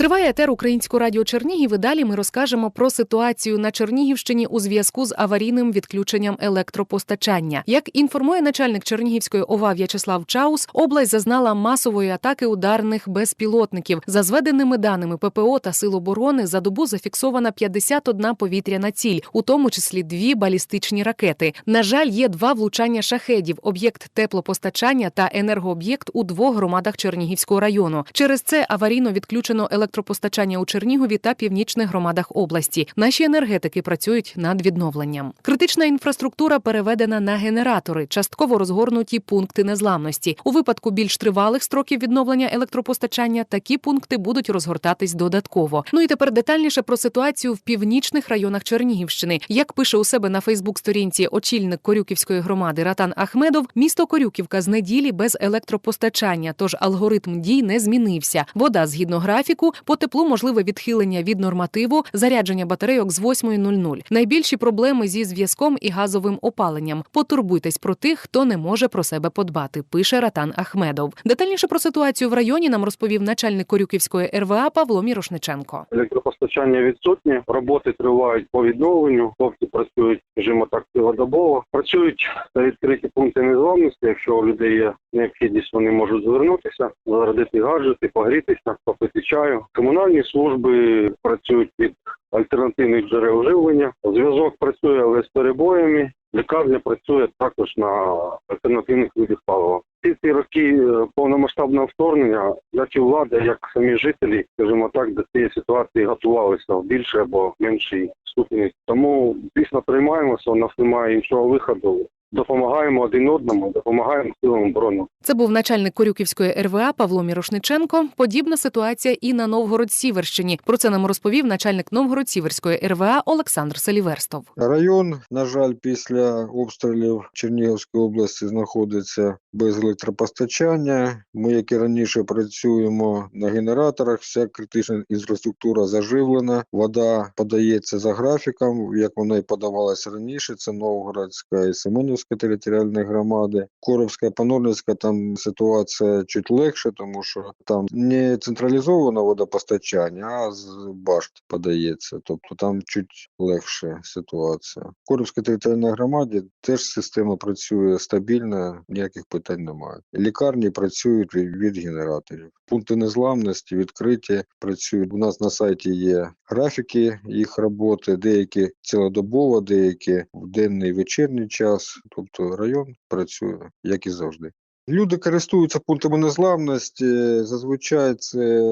Триває етер Українського радіо Чернігів. І далі ми розкажемо про ситуацію на Чернігівщині у зв'язку з аварійним відключенням електропостачання. Як інформує начальник Чернігівської ОВА В'ячеслав Чаус, область зазнала масової атаки ударних безпілотників. За зведеними даними ППО та Сил оборони за добу зафіксована 51 повітряна ціль, у тому числі дві балістичні ракети. На жаль, є два влучання шахедів: об'єкт теплопостачання та енергооб'єкт у двох громадах Чернігівського району. Через це аварійно відключено електропостачання у Чернігові та північних громадах області. Наші енергетики працюють над відновленням. Критична інфраструктура переведена на генератори, частково розгорнуті пункти незламності. У випадку більш тривалих строків відновлення електропостачання такі пункти будуть розгортатись додатково. Ну і тепер детальніше про ситуацію в північних районах Чернігівщини. Як пише у себе на Фейсбук-сторінці очільник Корюківської громади Ратан Ахмедов, місто Корюківка з неділі без електропостачання, тож алгоритм дій не змінився. Вода згідно графіку, по теплу можливе відхилення від нормативу, зарядження батарейок з 8.00. Найбільші проблеми зі зв'язком і газовим опаленням. Потурбуйтесь про тих, хто не може про себе подбати. Пише Ратан Ахмедов. Детальніше про ситуацію в районі нам розповів начальник Корюківської РВА Павло Мірошниченко. Електропостачання відсутнє, роботи тривають по відновленню. Хлопці працюють скажімо так цілодобово. Працюють відкриті пункти незламності. Якщо у людей є необхідність, вони можуть звернутися, зарядити гаджети, погрітися, попити чаю. Комунальні служби працюють від альтернативних джерел живлення. Зв'язок працює, але з перебоями. Лікарня працює також на альтернативних видах палива. Всі ці роки е, повномасштабного вторгнення, як і влада, як самі жителі, скажімо так, до цієї ситуації готувалися в більше або меншій ступені. Тому дійсно приймаємося, у нас немає іншого виходу. Допомагаємо один одному, допомагаємо силам оборони. Це був начальник Корюківської РВА Павло Мірошниченко. Подібна ситуація і на Новгород-Сіверщині. Про це нам розповів начальник Новгород-Сіверської РВА Олександр Селіверстов. Район, на жаль, після обстрілів Чернігівської області знаходиться без електропостачання. Ми, як і раніше, працюємо на генераторах. Вся критична інфраструктура заживлена. Вода подається за графіком, як вона і подавалася раніше. Це Новгородська і Семенівська територіальні громади. Коровська, Панорницька там ситуація чуть легше, тому що там не централізоване водопостачання, а з башт подається. Тобто там чуть легше ситуація. В Коровській територіальній громаді теж система працює стабільно, ніяких питань немає. Лікарні працюють від генераторів. Пункти незламності відкриті, працюють. У нас на сайті є графіки їх роботи, деякі цілодобово, деякі в денний вечірній час. Тобто район працює як і завжди. Люди користуються пунктами незламності. Зазвичай це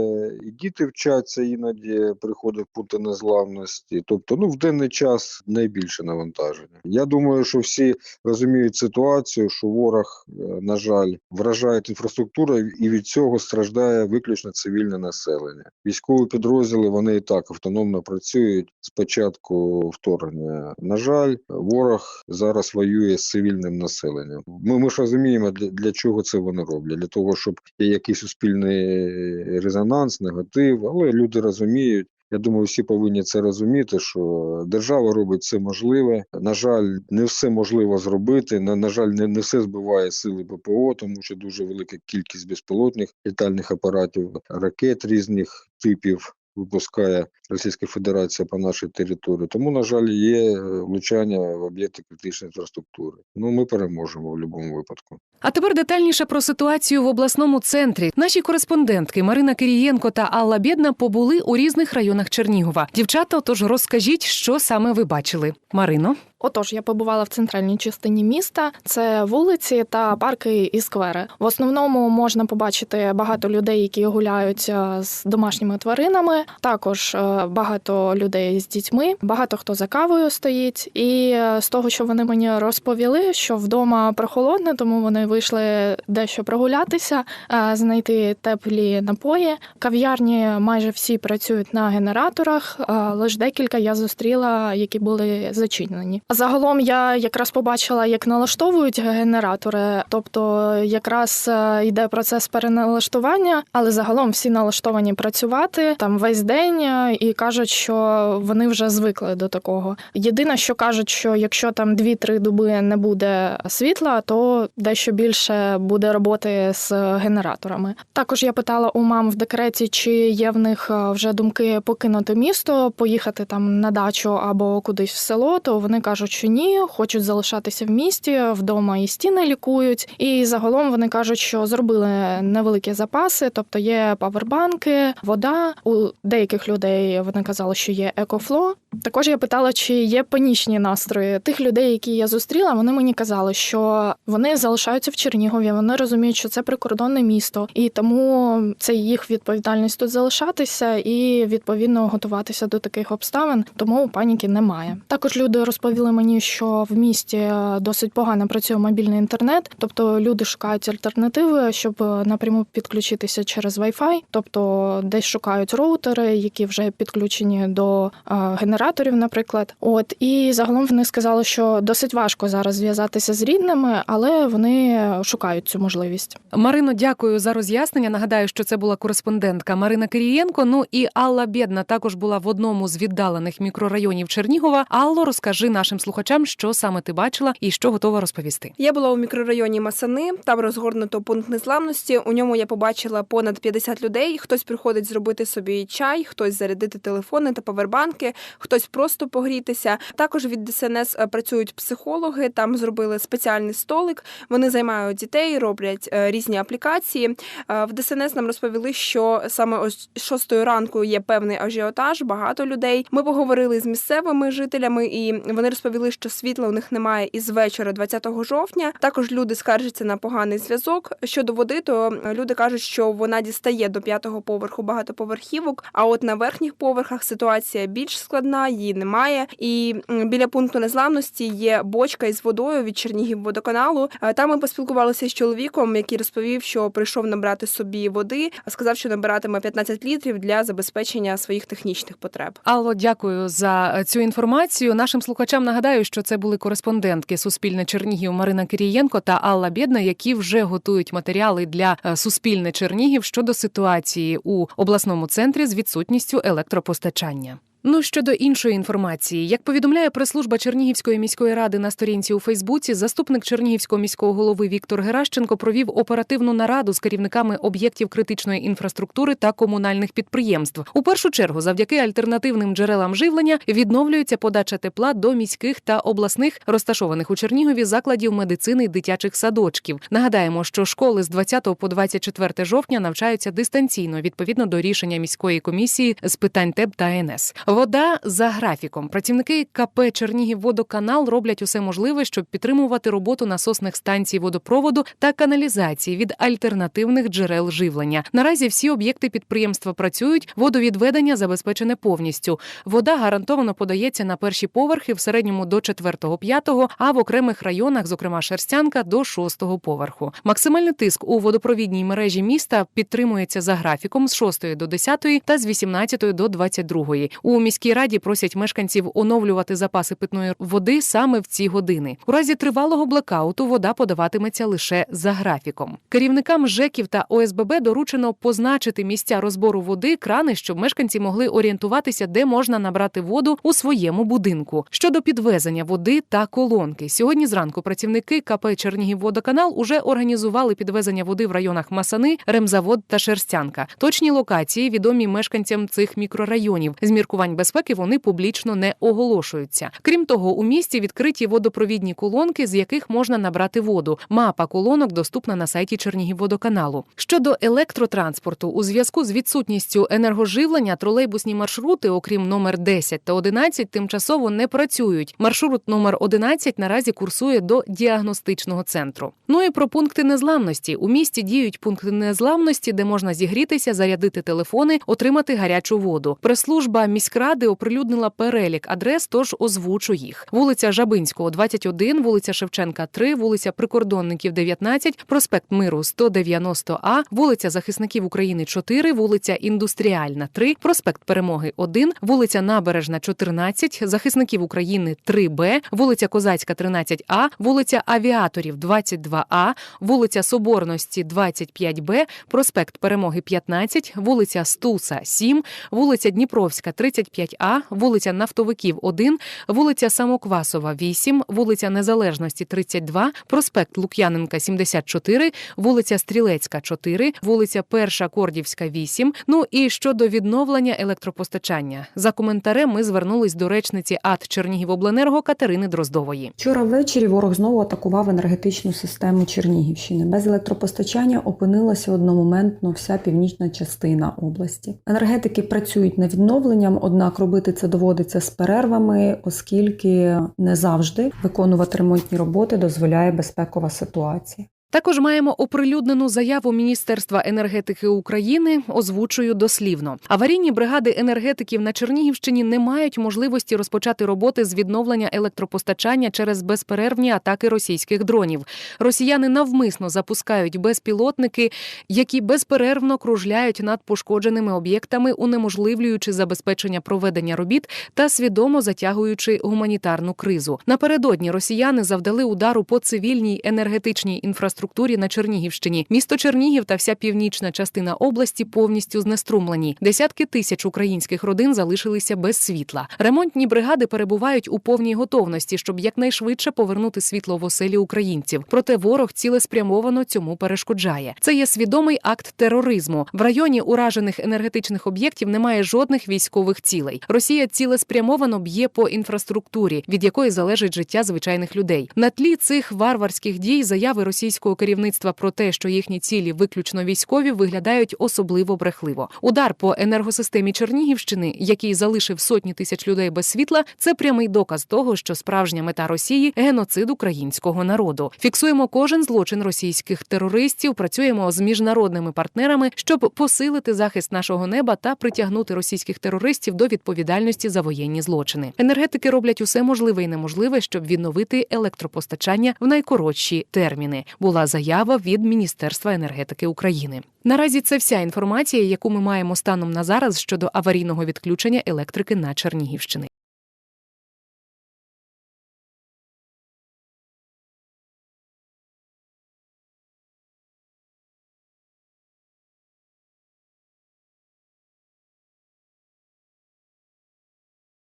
і діти вчаться, іноді приходять пункти незламності. Тобто, ну в денний час найбільше навантаження. Я думаю, що всі розуміють ситуацію, що ворог, е, на жаль, вражає інфраструктуру, і від цього страждає виключно цивільне населення. Військові підрозділи вони і так автономно працюють з початку вторгнення. На жаль, ворог зараз воює з цивільним населенням. Ми, ми ж розуміємо, для, для чого це вони роблять? Для того, щоб є якийсь суспільний резонанс, негатив, але люди розуміють. Я думаю, всі повинні це розуміти, що держава робить все можливе. На жаль, не все можливо зробити. На, на жаль, не, не все збиває сили ППО, тому що дуже велика кількість безпілотних літальних апаратів, ракет різних типів випускає Російська Федерація по нашій території. Тому, на жаль, є влучання в об'єкти критичної інфраструктури. Ну, ми переможемо в будь-якому випадку. А тепер детальніше про ситуацію в обласному центрі. Наші кореспондентки Марина Кирієнко та Алла Бєдна побули у різних районах Чернігова. Дівчата, отож розкажіть, що саме ви бачили. Марино. Отож, я побувала в центральній частині міста. Це вулиці та парки і сквери. В основному можна побачити багато людей, які гуляють е, з домашніми тваринами. Також е, багато людей з дітьми. Багато хто за кавою стоїть. І е, з того, що вони мені розповіли, що вдома прохолодно, тому вони вийшли дещо прогулятися, знайти теплі напої. Кав'ярні майже всі працюють на генераторах. Лише декілька я зустріла, які були зачинені. Загалом я якраз побачила, як налаштовують генератори, тобто якраз е, йде процес переналаштування, але загалом всі налаштовані працювати там весь день е, і кажуть, що вони вже звикли до такого. Єдине, що кажуть, що якщо там 2-3 доби не буде світла, то дещо більше буде роботи з генераторами. Також я питала у мам в декреті, чи є в них е, вже думки покинути місто, поїхати там на дачу або кудись в село. То вони кажуть, що ні, хочуть залишатися в місті, вдома і стіни лікують. І загалом вони кажуть, що зробили невеликі запаси, тобто є павербанки, вода. У деяких людей вони казали, що є екофло. Також я питала, чи є панічні настрої тих людей, які я зустріла. Вони мені казали, що вони залишаються в Чернігові. Вони розуміють, що це прикордонне місто, і тому це їх відповідальність тут залишатися і відповідно готуватися до таких обставин. Тому паніки немає. Також люди розповіли мені, що в місті досить погано працює мобільний інтернет, тобто люди шукають альтернативи, щоб напряму підключитися через Wi-Fi, тобто десь шукають роутери, які вже підключені до е, генераторів, наприклад. От і загалом вони сказали, що досить важко зараз зв'язатися з рідними, але вони шукають цю можливість. Марино, дякую за роз'яснення. Нагадаю, що це була кореспондентка Марина Кирієнко. Ну і Алла Бєдна також була в одному з віддалених мікрорайонів Чернігова. Алло, розкажи нашим слухачам, що саме ти бачила і що готова розповісти. Я була у мікрорайоні Масани. Там розгорнуто пункт незламності. У ньому я побачила понад 50 людей. Хтось приходить зробити собі чай, хтось зарядити телефони та павербанки, хтось просто погрітися. Також від ДСНС е, працюють психологи. Там зробили спеціальний столик. Вони займають дітей, роблять е, різні аплікації. Е, В ДСНС нам розповіли, що саме ось шостої ранку є певний ажіотаж, багато людей. Ми поговорили з місцевими жителями, і вони розповіли, що світла у них немає із вечора, 20 жовтня. Також люди скаржаться на поганий зв'язок. Щодо води, то люди кажуть, що вона дістає до п'ятого поверху багатоповерхівок. А от на верхніх поверхах ситуація більш складна, її немає. І біля пункту незламності є бочка із водою від Чернігівводоканалу. Е, Там ми поспілкувалися з чоловіком, який розповів, що прийшов набрати собі води, а сказав, що набиратиме 15 літрів для забезпечення своїх технічних потреб. Алло, дякую за е, цю інформацію. Нашим слухачам нагадаю, що це були кореспондентки Суспільне Чернігів Марина Кирієнко та Алла Бєдна, які вже готують матеріали для е, Суспільне Чернігів щодо ситуації у обласному центрі з відсутністю електропостачання. Ну щодо іншої інформації, як повідомляє прес-служба Чернігівської міської ради на сторінці у Фейсбуці, заступник Чернігівського міського голови Віктор Геращенко провів оперативну нараду з керівниками об'єктів критичної інфраструктури та комунальних підприємств. У першу чергу, завдяки альтернативним джерелам живлення, відновлюється подача тепла до міських та обласних розташованих у Чернігові закладів медицини й дитячих садочків. Нагадаємо, що школи з 20 по 24 жовтня навчаються дистанційно відповідно до рішення міської комісії з питань ТЕБ та НС. Вода за графіком. Працівники КП Чернігівводоканал роблять усе можливе, щоб підтримувати роботу насосних станцій водопроводу та каналізації від альтернативних джерел живлення. Наразі всі об'єкти підприємства працюють. Водовідведення забезпечене повністю. Вода гарантовано подається на перші поверхи в середньому до 4-5, а в окремих районах, зокрема Шерстянка, до 6 поверху. Максимальний тиск у водопровідній мережі міста підтримується за графіком з 6 до 10 та з 18 до 22. У міській раді просять мешканців оновлювати запаси питної води саме в ці години. У разі тривалого блекауту вода подаватиметься лише за графіком. Керівникам ЖЕКів та ОСББ доручено позначити місця розбору води, крани, щоб мешканці могли орієнтуватися, де можна набрати воду у своєму будинку. Щодо підвезення води та колонки, сьогодні зранку працівники КП Чернігівводоканал уже організували підвезення води в районах Масани, Ремзавод та Шерстянка. Точні локації відомі мешканцям цих мікрорайонів. З міркувань безпеки вони публічно не оголошуються. Крім того, у місті відкриті водопровідні колонки, з яких можна набрати воду. Мапа колонок доступна на сайті Чернігівводоканалу. Щодо електротранспорту, у зв'язку з відсутністю енергоживлення тролейбусні маршрути, окрім номер 10 та 11, тимчасово не працюють. Маршрут номер 11 наразі курсує до діагностичного центру. Ну і про пункти незламності. У місті діють пункти незламності, де можна зігрітися, зарядити телефони, отримати гарячу воду. Прес-служба міськради оприлюднила перелік адрес, тож озвучу їх: вулиця Жабинського, 21, вулиця Шевченка, 3, вулиця Прикордонників, 19, проспект Миру, 190А, вулиця Захисників України, 4, вулиця Індустріальна, 3, проспект Перемоги, 1, вулиця Набережна, 14, Захисників України, 3Б, вулиця Козацька, 13А, вулиця Авіаторів, 22А, вулиця Соборності, 25Б, проспект Перемоги, 15, вулиця Стуса, 7, вулиця Дніпровська, 35 25А, вулиця Нафтовиків 1, вулиця Самоквасова 8, вулиця Незалежності 32, проспект Лук'яненка 74, вулиця Стрілецька 4, вулиця Перша Кордівська 8. Ну і щодо відновлення електропостачання. За коментарем ми звернулись до речниці АТ Чернігівобленерго Катерини Дроздової. Вчора ввечері ворог знову атакував енергетичну систему Чернігівщини. Без електропостачання опинилася одномоментно вся північна частина області. Енергетики працюють над відновленням, однак робити це доводиться з перервами, оскільки не завжди виконувати ремонтні роботи дозволяє безпекова ситуація. Також маємо оприлюднену заяву Міністерства енергетики України. Озвучую дослівно. Аварійні бригади енергетиків на Чернігівщині не мають можливості розпочати роботи з відновлення електропостачання через безперервні атаки російських дронів. Росіяни навмисно запускають безпілотники, які безперервно кружляють над пошкодженими об'єктами, унеможливлюючи забезпечення проведення робіт та свідомо затягуючи гуманітарну кризу. Напередодні росіяни завдали удару по цивільній енергетичній інфраструктурі на Чернігівщині. Місто Чернігів та вся північна частина області повністю знеструмлені. Десятки тисяч українських родин залишилися без світла. Ремонтні бригади перебувають у повній готовності, щоб якнайшвидше повернути світло в оселі українців. Проте ворог цілеспрямовано цьому перешкоджає. Це є свідомий акт тероризму. В районі уражених енергетичних об'єктів немає жодних військових цілей. Росія цілеспрямовано б'є по інфраструктурі, від якої залежить життя звичайних людей. На тлі цих варварських дій заяви російського керівництва про те, що їхні цілі виключно військові, виглядають особливо брехливо. Удар по енергосистемі Чернігівщини, який залишив сотні тисяч людей без світла, це прямий доказ того, що справжня мета Росії геноцид українського народу. Фіксуємо кожен злочин російських терористів, працюємо з міжнародними партнерами, щоб посилити захист нашого неба та притягнути російських терористів до відповідальності за воєнні злочини. Енергетики роблять усе можливе і неможливе, щоб відновити електропостачання в найкоротші терміни. Була заява від Міністерства енергетики України. Наразі це вся інформація, яку ми маємо станом на зараз щодо аварійного відключення електрики на Чернігівщині.